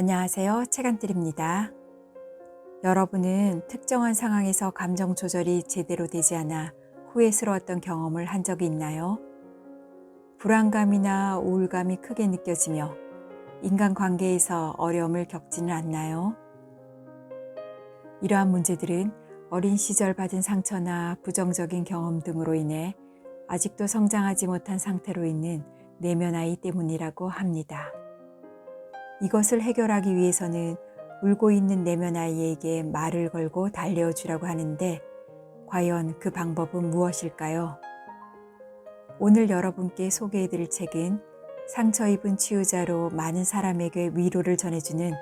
안녕하세요. 책안들입니다. 여러분은 특정한 상황에서 감정 조절이 제대로 되지 않아 후회스러웠던 경험을 한 적이 있나요? 불안감이나 우울감이 크게 느껴지며 인간관계에서 어려움을 겪지는 않나요? 이러한 문제들은 어린 시절 받은 상처나 부정적인 경험 등으로 인해 아직도 성장하지 못한 상태로 있는 내면 아이 때문이라고 합니다. 이것을 해결하기 위해서는 울고 있는 내면 아이에게 말을 걸고 달래어 주라고 하는데 과연 그 방법은 무엇일까요? 오늘 여러분께 소개해 드릴 책은 상처 입은 치유자로 많은 사람에게 위로를 전해주는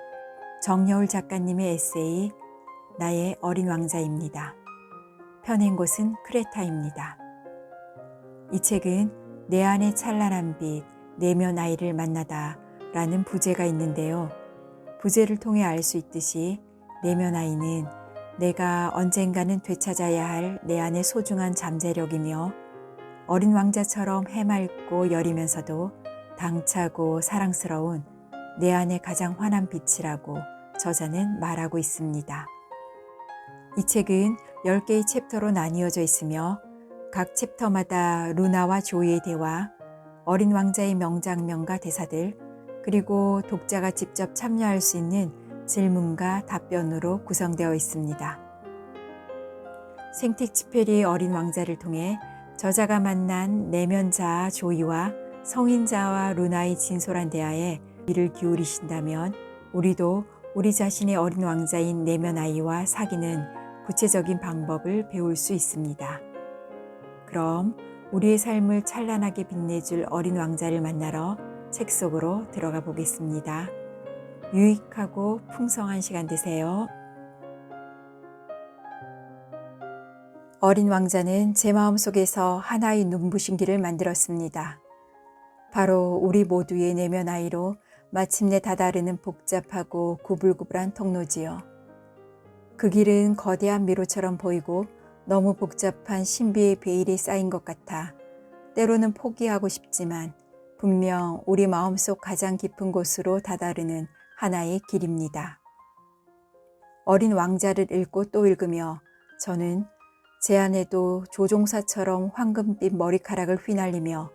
정여울 작가님의 에세이 나의 어린 왕자입니다. 펴낸 곳은 크레타입니다. 이 책은 내 안의 찬란한 빛, 내면 아이를 만나다 라는 부제가 있는데요. 부제를 통해 알 수 있듯이 내면 아이는 내가 언젠가는 되찾아야 할 내 안의 소중한 잠재력이며 어린 왕자처럼 해맑고 여리면서도 당차고 사랑스러운 내 안의 가장 환한 빛이라고 저자는 말하고 있습니다. 이 책은 10개의 챕터로 나뉘어져 있으며 각 챕터마다 루나와 조이의 대화, 어린 왕자의 명장면과 대사들, 그리고 독자가 직접 참여할 수 있는 질문과 답변으로 구성되어 있습니다. 생텍쥐페리의 어린 왕자를 통해 저자가 만난 내면자 조이와 성인 자와 루나의 진솔한 대화에 이를 기울이신다면 우리도 우리 자신의 어린 왕자인 내면 아이와 사귀는 구체적인 방법을 배울 수 있습니다. 그럼 우리의 삶을 찬란하게 빛내줄 어린 왕자를 만나러 책 속으로 들어가 보겠습니다. 유익하고 풍성한 시간 되세요. 어린 왕자는 제 마음 속에서 하나의 눈부신기를 만들었습니다. 바로 우리 모두의 내면 아이로 마침내 다다르는 복잡하고 구불구불한 통로지요. 그 길은 거대한 미로처럼 보이고 너무 복잡한 신비의 베일이 쌓인 것 같아 때로는 포기하고 싶지만 분명 우리 마음속 가장 깊은 곳으로 다다르는 하나의 길입니다. 어린 왕자를 읽고 또 읽으며 저는 제 안에도 조종사처럼 황금빛 머리카락을 휘날리며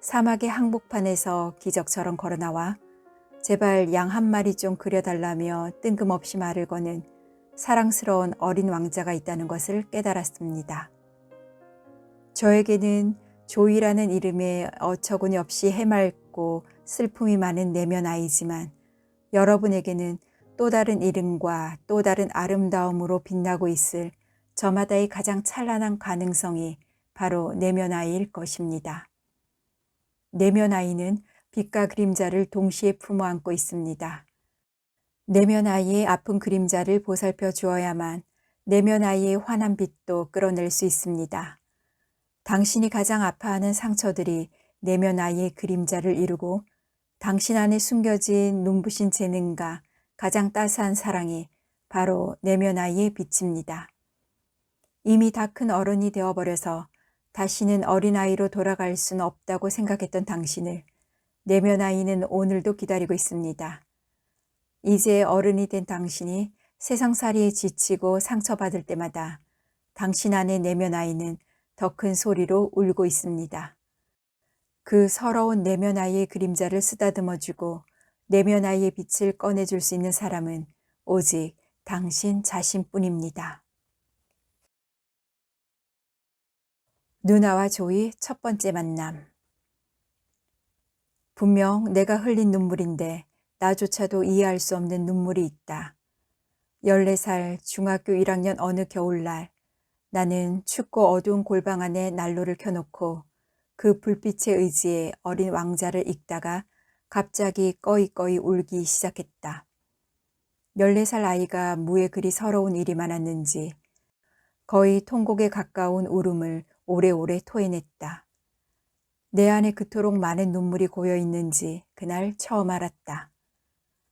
사막의 항복판에서 기적처럼 걸어나와 제발 양 한 마리 좀 그려달라며 뜬금없이 말을 거는 사랑스러운 어린 왕자가 있다는 것을 깨달았습니다. 저에게는 조이라는 이름에 어처구니 없이 해맑고 슬픔이 많은 내면 아이지만 여러분에게는 또 다른 이름과 또 다른 아름다움으로 빛나고 있을 저마다의 가장 찬란한 가능성이 바로 내면 아이일 것입니다. 내면 아이는 빛과 그림자를 동시에 품어 안고 있습니다. 내면 아이의 아픈 그림자를 보살펴 주어야만 내면 아이의 환한 빛도 끌어낼 수 있습니다. 당신이 가장 아파하는 상처들이 내면 아이의 그림자를 이루고 당신 안에 숨겨진 눈부신 재능과 가장 따스한 사랑이 바로 내면 아이의 빛입니다. 이미 다 큰 어른이 되어버려서 다시는 어린아이로 돌아갈 수는 없다고 생각했던 당신을 내면 아이는 오늘도 기다리고 있습니다. 이제 어른이 된 당신이 세상살이에 지치고 상처받을 때마다 당신 안의 내면 아이는 더 큰 소리로 울고 있습니다. 그 서러운 내면 아이의 그림자를 쓰다듬어 주고 내면 아이의 빛을 꺼내줄 수 있는 사람은 오직 당신 자신뿐입니다. 누나와 조이 첫 번째 만남. 분명 내가 흘린 눈물인데 나조차도 이해할 수 없는 눈물이 있다. 14살 중학교 1학년 어느 겨울날 나는 춥고 어두운 골방 안에 난로를 켜놓고 그 불빛에 의지해 어린 왕자를 읽다가 갑자기 꺼이꺼이 울기 시작했다. 14살 아이가 무에 그리 서러운 일이 많았는지 거의 통곡에 가까운 울음을 오래오래 토해냈다. 내 안에 그토록 많은 눈물이 고여 있는지 그날 처음 알았다.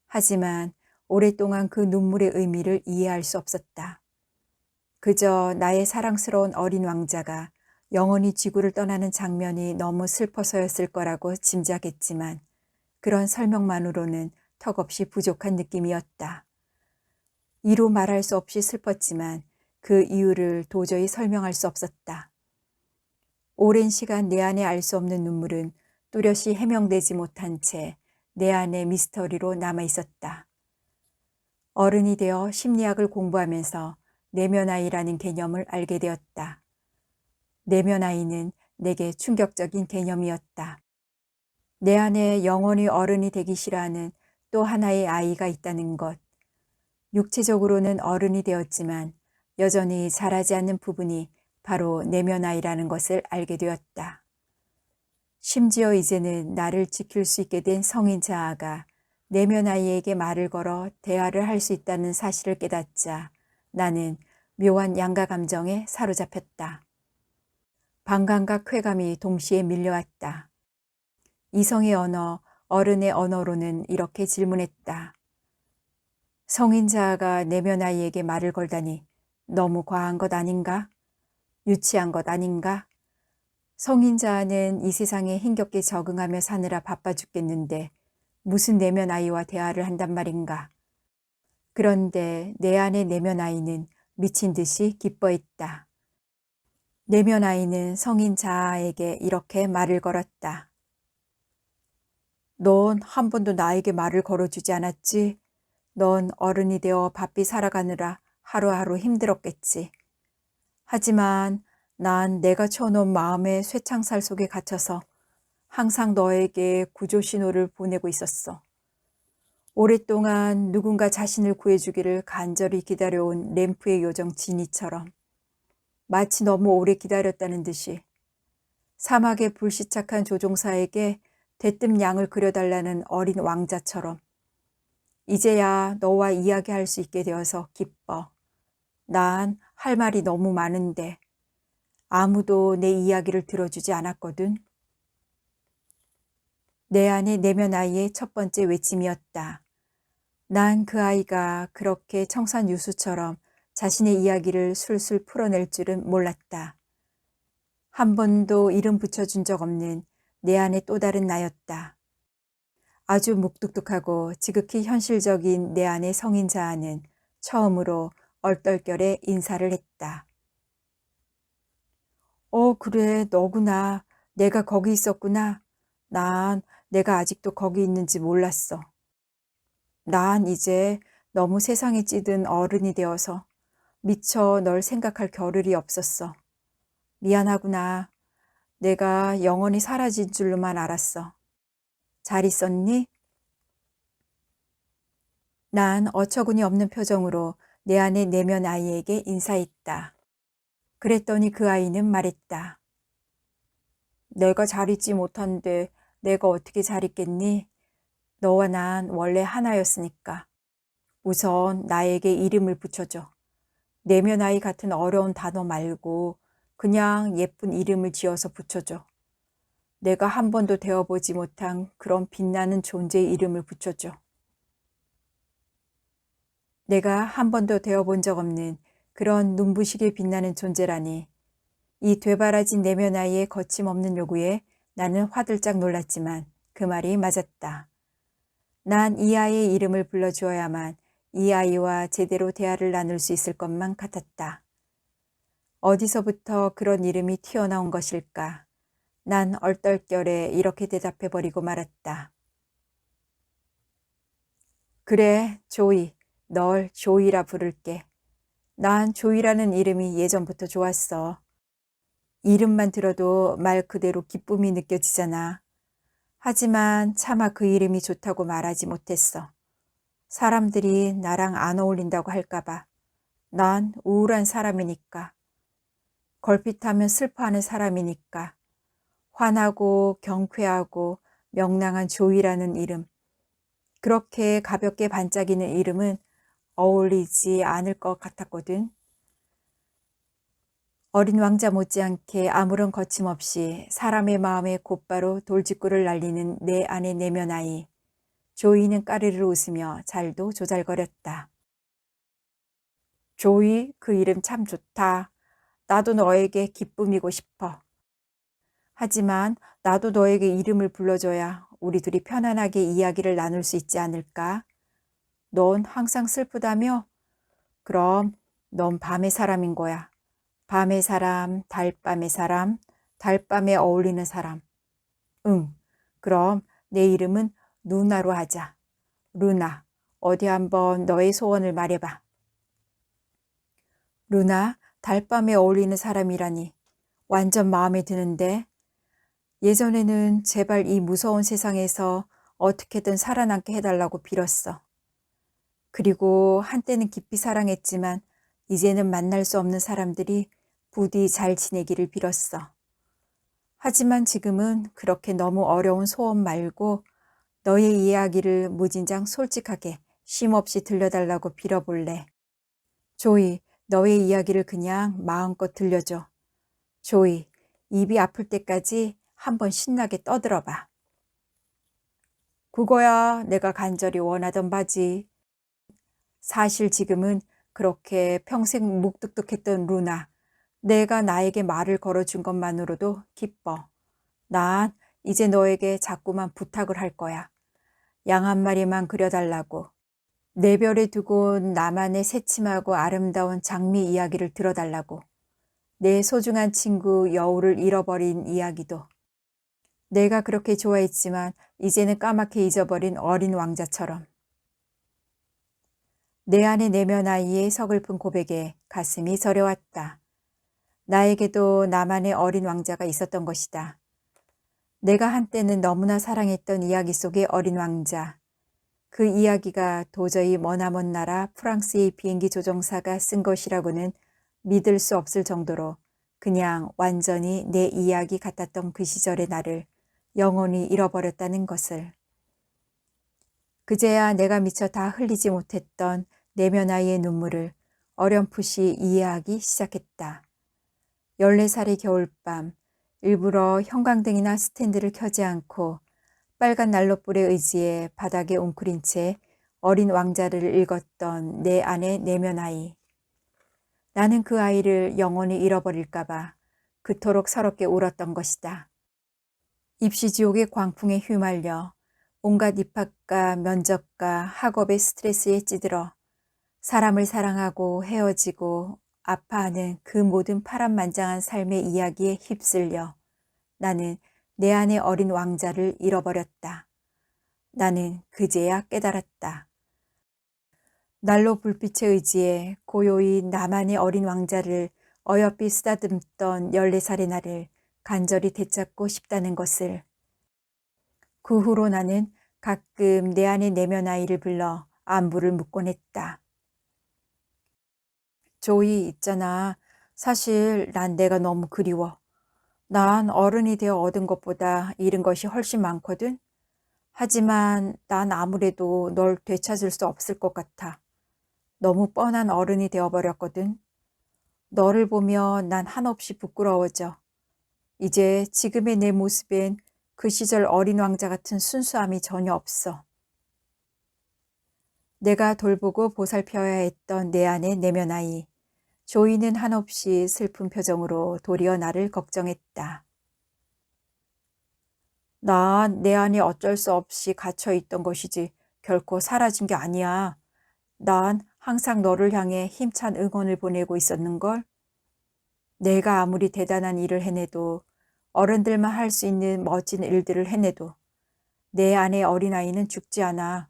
하지만 오랫동안 그 눈물의 의미를 이해할 수 없었다. 그저 나의 사랑스러운 어린 왕자가 영원히 지구를 떠나는 장면이 너무 슬퍼서였을 거라고 짐작했지만 그런 설명만으로는 턱없이 부족한 느낌이었다. 이루 말할 수 없이 슬펐지만 그 이유를 도저히 설명할 수 없었다. 오랜 시간 내 안에 알 수 없는 눈물은 뚜렷이 해명되지 못한 채 내 안에 미스터리로 남아 있었다. 어른이 되어 심리학을 공부하면서 내면아이라는 개념을 알게 되었다. 내면아이는 내게 충격적인 개념이었다. 내 안에 영원히 어른이 되기 싫어하는 또 하나의 아이가 있다는 것. 육체적으로는 어른이 되었지만 여전히 자라지 않는 부분이 바로 내면아이라는 것을 알게 되었다. 심지어 이제는 나를 지킬 수 있게 된 성인 자아가 내면아이에게 말을 걸어 대화를 할 수 있다는 사실을 깨닫자 나는 묘한 양가 감정에 사로잡혔다. 반감과 쾌감이 동시에 밀려왔다. 이성의 언어, 어른의 언어로는 이렇게 질문했다. 성인 자아가 내면 아이에게 말을 걸다니 너무 과한 것 아닌가? 유치한 것 아닌가? 성인 자아는 이 세상에 힘겹게 적응하며 사느라 바빠 죽겠는데 무슨 내면 아이와 대화를 한단 말인가? 그런데 내 안의 내면 아이는 미친 듯이 기뻐했다. 내면 아이는 성인 자아에게 이렇게 말을 걸었다. 넌 한 번도 나에게 말을 걸어주지 않았지? 넌 어른이 되어 바삐 살아가느라 하루하루 힘들었겠지. 하지만 난 내가 쳐놓은 마음의 쇠창살 속에 갇혀서 항상 너에게 구조 신호를 보내고 있었어. 오랫동안 누군가 자신을 구해주기를 간절히 기다려온 램프의 요정 지니처럼 마치 너무 오래 기다렸다는 듯이 사막의 불시착한 조종사에게 대뜸 양을 그려달라는 어린 왕자처럼 이제야 너와 이야기할 수 있게 되어서 기뻐. 난 할 말이 너무 많은데 아무도 내 이야기를 들어주지 않았거든. 내 안의 내면 아이의 첫 번째 외침이었다. 난 그 아이가 그렇게 청산 유수처럼 자신의 이야기를 술술 풀어낼 줄은 몰랐다. 한 번도 이름 붙여준 적 없는 내 안의 또 다른 나였다. 아주 묵뚝뚝하고 지극히 현실적인 내 안의 성인 자아는 처음으로 얼떨결에 인사를 했다. 어, 그래, 너구나. 내가 거기 있었구나. 난 내가 아직도 거기 있는지 몰랐어. 난 이제 너무 세상에 찌든 어른이 되어서 미처 널 생각할 겨를이 없었어. 미안하구나. 내가 영원히 사라진 줄로만 알았어. 잘 있었니? 난 어처구니 없는 표정으로 내 안의 내면 아이에게 인사했다. 그랬더니 그 아이는 말했다. 내가 잘 있지 못한데 내가 어떻게 잘 있겠니? 너와 난 원래 하나였으니까. 우선 나에게 이름을 붙여줘. 내면 아이 같은 어려운 단어 말고 그냥 예쁜 이름을 지어서 붙여줘. 내가 한 번도 되어보지 못한 그런 빛나는 존재의 이름을 붙여줘. 내가 한 번도 되어본 적 없는 그런 눈부시게 빛나는 존재라니. 이 되바라진 내면 아이의 거침없는 요구에 나는 화들짝 놀랐지만 그 말이 맞았다. 난 이 아이의 이름을 불러주어야만 이 아이와 제대로 대화를 나눌 수 있을 것만 같았다. 어디서부터 그런 이름이 튀어나온 것일까? 난 얼떨결에 이렇게 대답해버리고 말았다. 그래, 조이. 널 조이라 부를게. 난 조이라는 이름이 예전부터 좋았어. 이름만 들어도 말 그대로 기쁨이 느껴지잖아. 하지만 차마 그 이름이 좋다고 말하지 못했어. 사람들이 나랑 안 어울린다고 할까봐. 난 우울한 사람이니까. 걸핏하면 슬퍼하는 사람이니까. 환하고 경쾌하고 명랑한 조이라는 이름. 그렇게 가볍게 반짝이는 이름은 어울리지 않을 것 같았거든. 어린 왕자 못지않게 아무런 거침없이 사람의 마음에 곧바로 돌직구를 날리는 내 안의 내면 아이. 조이는 까르르 웃으며 잘도 조잘거렸다. 조이, 그 이름 참 좋다. 나도 너에게 기쁨이고 싶어. 하지만 나도 너에게 이름을 불러줘야 우리 둘이 편안하게 이야기를 나눌 수 있지 않을까? 넌 항상 슬프다며? 그럼 넌 밤의 사람인 거야. 밤의 사람, 달밤의 사람, 달밤에 어울리는 사람. 응, 그럼 내 이름은 루나로 하자. 루나, 어디 한번 너의 소원을 말해봐. 루나, 달밤에 어울리는 사람이라니. 완전 마음에 드는데. 예전에는 제발 이 무서운 세상에서 어떻게든 살아남게 해달라고 빌었어. 그리고 한때는 깊이 사랑했지만 이제는 만날 수 없는 사람들이 부디 잘 지내기를 빌었어. 하지만 지금은 그렇게 너무 어려운 소원 말고 너의 이야기를 무진장 솔직하게 쉼없이 들려달라고 빌어볼래. 조이, 너의 이야기를 그냥 마음껏 들려줘. 조이, 입이 아플 때까지 한번 신나게 떠들어봐. 그거야 내가 간절히 원하던 바지. 사실 지금은 그렇게 평생 묵뚝뚝했던 루나, 내가 나에게 말을 걸어준 것만으로도 기뻐. 난 이제 너에게 자꾸만 부탁을 할 거야. 양 한 마리만 그려달라고. 내 별에 두고 나만의 새침하고 아름다운 장미 이야기를 들어달라고. 내 소중한 친구 여우를 잃어버린 이야기도. 내가 그렇게 좋아했지만 이제는 까맣게 잊어버린 어린 왕자처럼. 내 안에 내면 아이의 서글픈 고백에 가슴이 저려왔다. 나에게도 나만의 어린 왕자가 있었던 것이다. 내가 한때는 너무나 사랑했던 이야기 속의 어린 왕자. 그 이야기가 도저히 머나먼 나라 프랑스의 비행기 조종사가 쓴 것이라고는 믿을 수 없을 정도로 그냥 완전히 내 이야기 같았던 그 시절의 나를 영원히 잃어버렸다는 것을. 그제야 내가 미처 다 흘리지 못했던 내면 아이의 눈물을 어렴풋이 이해하기 시작했다. 14살의 겨울밤, 일부러 형광등이나 스탠드를 켜지 않고 빨간 난로불의 의지에 바닥에 웅크린 채 어린 왕자를 읽었던 내 안의 내면 아이. 나는 그 아이를 영원히 잃어버릴까봐 그토록 서럽게 울었던 것이다. 입시지옥의 광풍에 휘말려 온갖 입학과 면접과 학업의 스트레스에 찌들어 사람을 사랑하고 헤어지고 아파하는 그 모든 파란만장한 삶의 이야기에 휩쓸려 나는 내 안의 어린 왕자를 잃어버렸다. 나는 그제야 깨달았다. 난로 불빛의 의지에 고요히 나만의 어린 왕자를 어여삐 쓰다듬던 14살의 나를 간절히 되찾고 싶다는 것을. 그 후로 나는 가끔 내 안의 내면 아이를 불러 안부를 묻곤 했다. 조이 있잖아. 사실 난 내가 너무 그리워. 난 어른이 되어 얻은 것보다 잃은 것이 훨씬 많거든. 하지만 난 아무래도 널 되찾을 수 없을 것 같아. 너무 뻔한 어른이 되어버렸거든. 너를 보면 난 한없이 부끄러워져. 이제 지금의 내 모습엔 그 시절 어린 왕자 같은 순수함이 전혀 없어. 내가 돌보고 보살펴야 했던 내 안의 내면 아이. 조이는 한없이 슬픈 표정으로 도리어 나를 걱정했다. 난 내 안에 어쩔 수 없이 갇혀 있던 것이지 결코 사라진 게 아니야. 난 항상 너를 향해 힘찬 응원을 보내고 있었는걸. 내가 아무리 대단한 일을 해내도 어른들만 할 수 있는 멋진 일들을 해내도 내 안의 어린아이는 죽지 않아.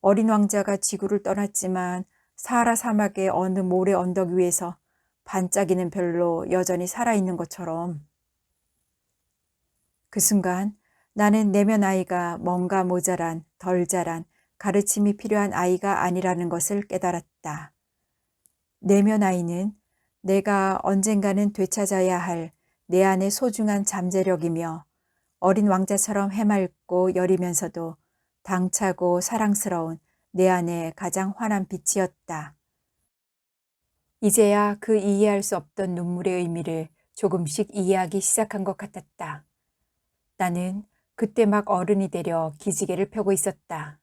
어린 왕자가 지구를 떠났지만 사하라 사막의 어느 모래 언덕 위에서 반짝이는 별로 여전히 살아있는 것처럼. 그 순간 나는 내면 아이가 뭔가 모자란, 덜 자란, 가르침이 필요한 아이가 아니라는 것을 깨달았다. 내면 아이는 내가 언젠가는 되찾아야 할 내 안의 소중한 잠재력이며 어린 왕자처럼 해맑고 여리면서도 당차고 사랑스러운 내 안에 가장 환한 빛이었다. 이제야 그 이해할 수 없던 눈물의 의미를 조금씩 이해하기 시작한 것 같았다. 나는 그때 막 어른이 되려 기지개를 펴고 있었다.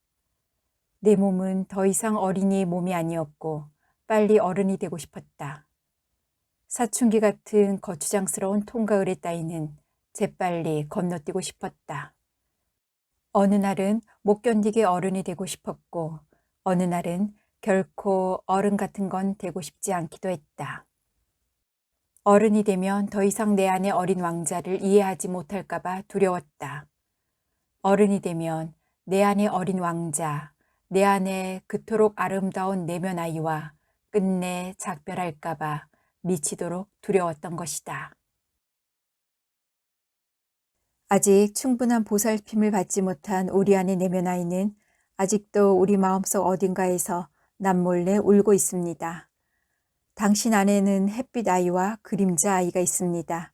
내 몸은 더 이상 어린이의 몸이 아니었고 빨리 어른이 되고 싶었다. 사춘기 같은 거추장스러운 통가을에 따위는 재빨리 건너뛰고 싶었다. 어느 날은 못 견디게 어른이 되고 싶었고, 어느 날은 결코 어른 같은 건 되고 싶지 않기도 했다. 어른이 되면 더 이상 내 안의 어린 왕자를 이해하지 못할까봐 두려웠다. 어른이 되면 내 안의 어린 왕자, 내 안에 그토록 아름다운 내면 아이와 끝내 작별할까봐 미치도록 두려웠던 것이다. 아직 충분한 보살핌을 받지 못한 우리 안의 내면 아이는 아직도 우리 마음속 어딘가에서 남몰래 울고 있습니다. 당신 안에는 햇빛 아이와 그림자 아이가 있습니다.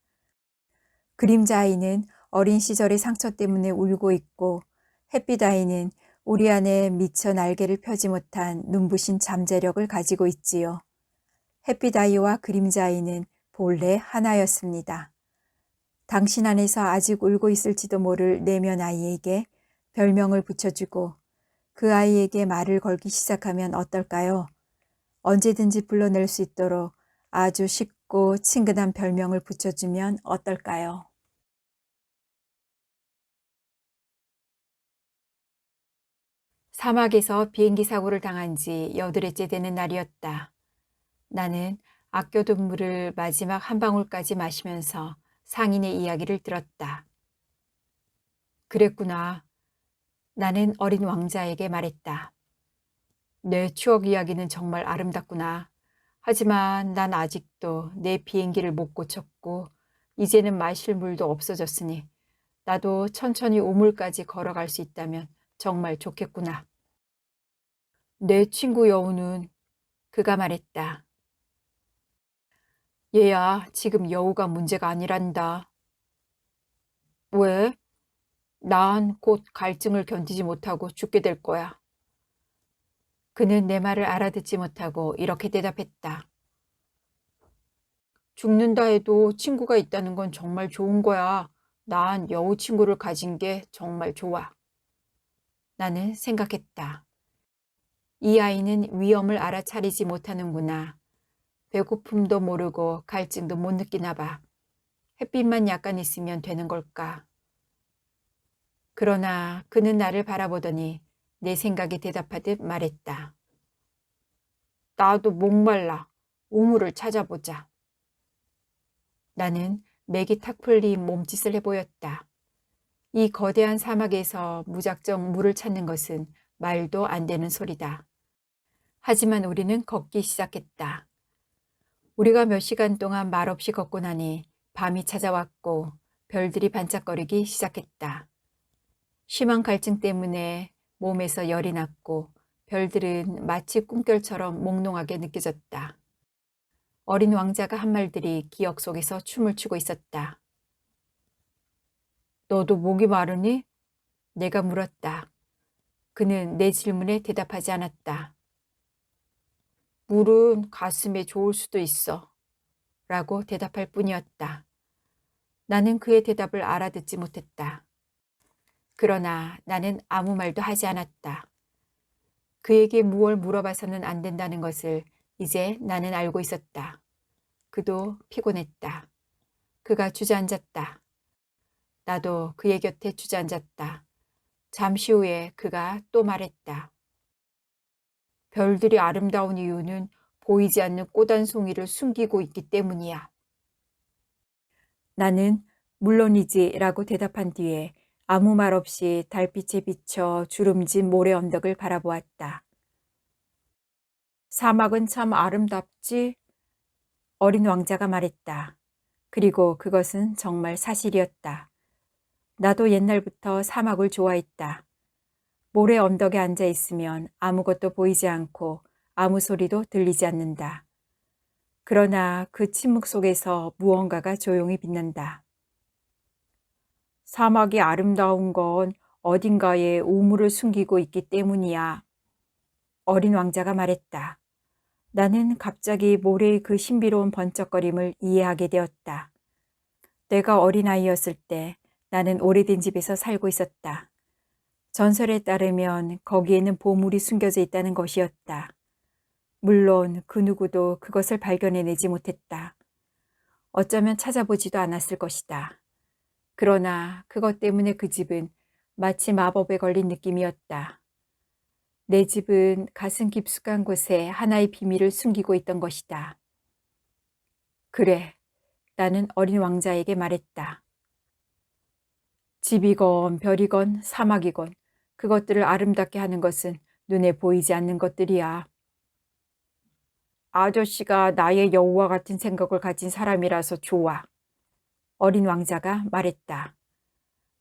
그림자 아이는 어린 시절의 상처 때문에 울고 있고 햇빛 아이는 우리 안에 미처 날개를 펴지 못한 눈부신 잠재력을 가지고 있지요. 햇빛 아이와 그림자 아이는 본래 하나였습니다. 당신 안에서 아직 울고 있을지도 모를 내면 아이에게 별명을 붙여주고 그 아이에게 말을 걸기 시작하면 어떨까요? 언제든지 불러낼 수 있도록 아주 쉽고 친근한 별명을 붙여주면 어떨까요? 사막에서 비행기 사고를 당한 지 여드레째 되는 날이었다. 나는 아껴둔 물을 마지막 한 방울까지 마시면서 상인의 이야기를 들었다. 그랬구나. 나는 어린 왕자에게 말했다. 내 추억 이야기는 정말 아름답구나. 하지만 난 아직도 내 비행기를 못 고쳤고 이제는 마실 물도 없어졌으니 나도 천천히 우물까지 걸어갈 수 있다면 정말 좋겠구나. 내 친구 여우는 그가 말했다. 얘야, 지금 여우가 문제가 아니란다. 왜? 난 곧 갈증을 견디지 못하고 죽게 될 거야. 그는 내 말을 알아듣지 못하고 이렇게 대답했다. 죽는다 해도 친구가 있다는 건 정말 좋은 거야. 난 여우 친구를 가진 게 정말 좋아. 나는 생각했다. 이 아이는 위험을 알아차리지 못하는구나. 배고픔도 모르고 갈증도 못 느끼나 봐. 햇빛만 약간 있으면 되는 걸까? 그러나 그는 나를 바라보더니 내 생각에 대답하듯 말했다. 나도 목말라. 우물을 찾아보자. 나는 맥이 탁 풀린 몸짓을 해보였다. 이 거대한 사막에서 무작정 물을 찾는 것은 말도 안 되는 소리다. 하지만 우리는 걷기 시작했다. 우리가 몇 시간 동안 말없이 걷고 나니 밤이 찾아왔고 별들이 반짝거리기 시작했다. 심한 갈증 때문에 몸에서 열이 났고 별들은 마치 꿈결처럼 몽롱하게 느껴졌다. 어린 왕자가 한 말들이 기억 속에서 춤을 추고 있었다. 너도 목이 마르니? 내가 물었다. 그는 내 질문에 대답하지 않았다. 물은 가슴에 좋을 수도 있어. 라고 대답할 뿐이었다. 나는 그의 대답을 알아듣지 못했다. 그러나 나는 아무 말도 하지 않았다. 그에게 무얼 물어봐서는 안 된다는 것을 이제 나는 알고 있었다. 그도 피곤했다. 그가 주저앉았다. 나도 그의 곁에 주저앉았다. 잠시 후에 그가 또 말했다. 별들이 아름다운 이유는 보이지 않는 꽃 한 송이를 숨기고 있기 때문이야. 나는 물론이지 라고 대답한 뒤에 아무 말 없이 달빛에 비쳐 주름진 모래 언덕을 바라보았다. 사막은 참 아름답지? 어린 왕자가 말했다. 그리고 그것은 정말 사실이었다. 나도 옛날부터 사막을 좋아했다. 모래 언덕에 앉아 있으면 아무것도 보이지 않고 아무 소리도 들리지 않는다. 그러나 그 침묵 속에서 무언가가 조용히 빛난다. 사막이 아름다운 건 어딘가에 우물을 숨기고 있기 때문이야. 어린 왕자가 말했다. 나는 갑자기 모래의 그 신비로운 번쩍거림을 이해하게 되었다. 내가 어린아이였을 때 나는 오래된 집에서 살고 있었다. 전설에 따르면 거기에는 보물이 숨겨져 있다는 것이었다. 물론 그 누구도 그것을 발견해내지 못했다. 어쩌면 찾아보지도 않았을 것이다. 그러나 그것 때문에 그 집은 마치 마법에 걸린 느낌이었다. 내 집은 가슴 깊숙한 곳에 하나의 비밀을 숨기고 있던 것이다. 그래, 나는 어린 왕자에게 말했다. 집이건 별이건 사막이건 그것들을 아름답게 하는 것은 눈에 보이지 않는 것들이야. 아저씨가 나의 여우와 같은 생각을 가진 사람이라서 좋아. 어린 왕자가 말했다.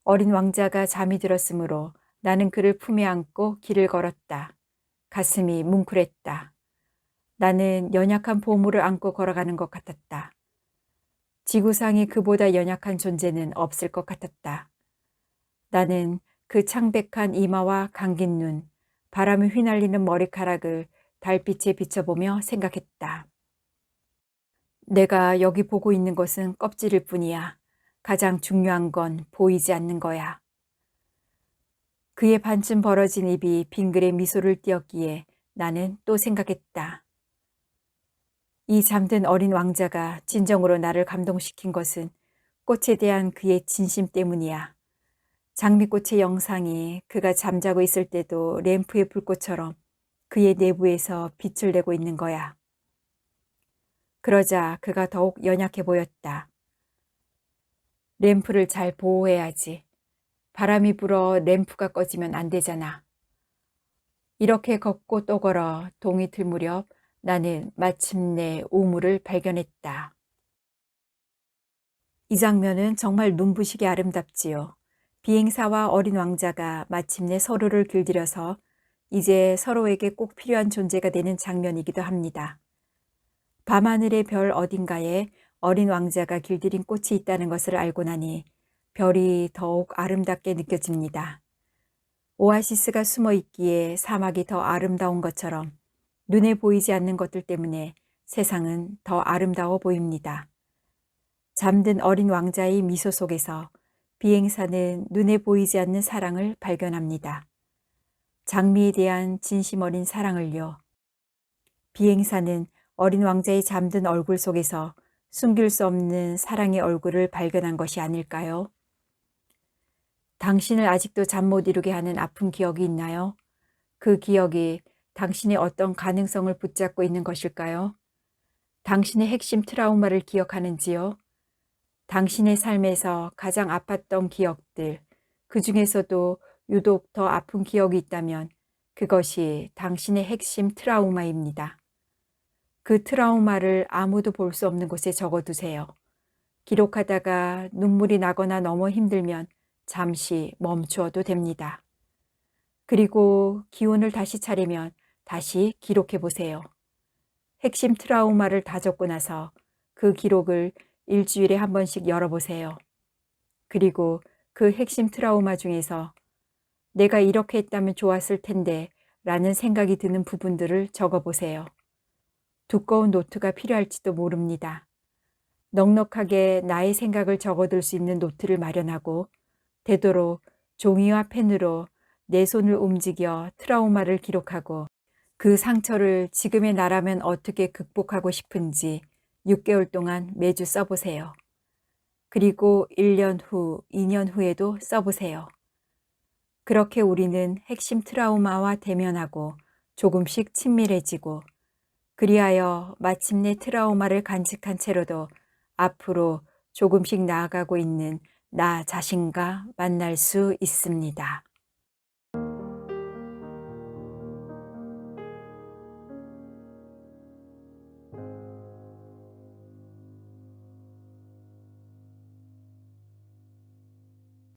어린 왕자가 잠이 들었으므로 나는 그를 품에 안고 길을 걸었다. 가슴이 뭉클했다. 나는 연약한 보물을 안고 걸어가는 것 같았다. 지구상에 그보다 연약한 존재는 없을 것 같았다. 나는 그 창백한 이마와 감긴 눈, 바람에 휘날리는 머리카락을 달빛에 비춰보며 생각했다. 내가 여기 보고 있는 것은 껍질일 뿐이야. 가장 중요한 건 보이지 않는 거야. 그의 반쯤 벌어진 입이 빙글에 미소를 띄었기에 나는 또 생각했다. 이 잠든 어린 왕자가 진정으로 나를 감동시킨 것은 꽃에 대한 그의 진심 때문이야. 장미꽃의 영상이 그가 잠자고 있을 때도 램프의 불꽃처럼 그의 내부에서 빛을 내고 있는 거야. 그러자 그가 더욱 연약해 보였다. 램프를 잘 보호해야지. 바람이 불어 램프가 꺼지면 안 되잖아. 이렇게 걷고 또 걸어 동이 틀 무렵 나는 마침내 우물을 발견했다. 이 장면은 정말 눈부시게 아름답지요. 비행사와 어린 왕자가 마침내 서로를 길들여서 이제 서로에게 꼭 필요한 존재가 되는 장면이기도 합니다. 밤하늘의 별 어딘가에 어린 왕자가 길들인 꽃이 있다는 것을 알고 나니 별이 더욱 아름답게 느껴집니다. 오아시스가 숨어 있기에 사막이 더 아름다운 것처럼 눈에 보이지 않는 것들 때문에 세상은 더 아름다워 보입니다. 잠든 어린 왕자의 미소 속에서 비행사는 눈에 보이지 않는 사랑을 발견합니다. 장미에 대한 진심 어린 사랑을요. 비행사는 어린 왕자의 잠든 얼굴 속에서 숨길 수 없는 사랑의 얼굴을 발견한 것이 아닐까요? 당신을 아직도 잠 못 이루게 하는 아픈 기억이 있나요? 그 기억이 당신의 어떤 가능성을 붙잡고 있는 것일까요? 당신의 핵심 트라우마를 기억하는지요? 당신의 삶에서 가장 아팠던 기억들, 그 중에서도 유독 더 아픈 기억이 있다면 그것이 당신의 핵심 트라우마입니다. 그 트라우마를 아무도 볼 수 없는 곳에 적어두세요. 기록하다가 눈물이 나거나 너무 힘들면 잠시 멈추어도 됩니다. 그리고 기운을 다시 차리면 다시 기록해 보세요. 핵심 트라우마를 다 적고 나서 그 기록을 일주일에 한 번씩 열어보세요. 그리고 그 핵심 트라우마 중에서 내가 이렇게 했다면 좋았을 텐데 라는 생각이 드는 부분들을 적어보세요. 두꺼운 노트가 필요할지도 모릅니다. 넉넉하게 나의 생각을 적어둘 수 있는 노트를 마련하고 되도록 종이와 펜으로 내 손을 움직여 트라우마를 기록하고 그 상처를 지금의 나라면 어떻게 극복하고 싶은지 6개월 동안 매주 써보세요. 그리고 1년 후, 2년 후에도 써보세요. 그렇게 우리는 핵심 트라우마와 대면하고 조금씩 친밀해지고 그리하여 마침내 트라우마를 간직한 채로도 앞으로 조금씩 나아가고 있는 나 자신과 만날 수 있습니다.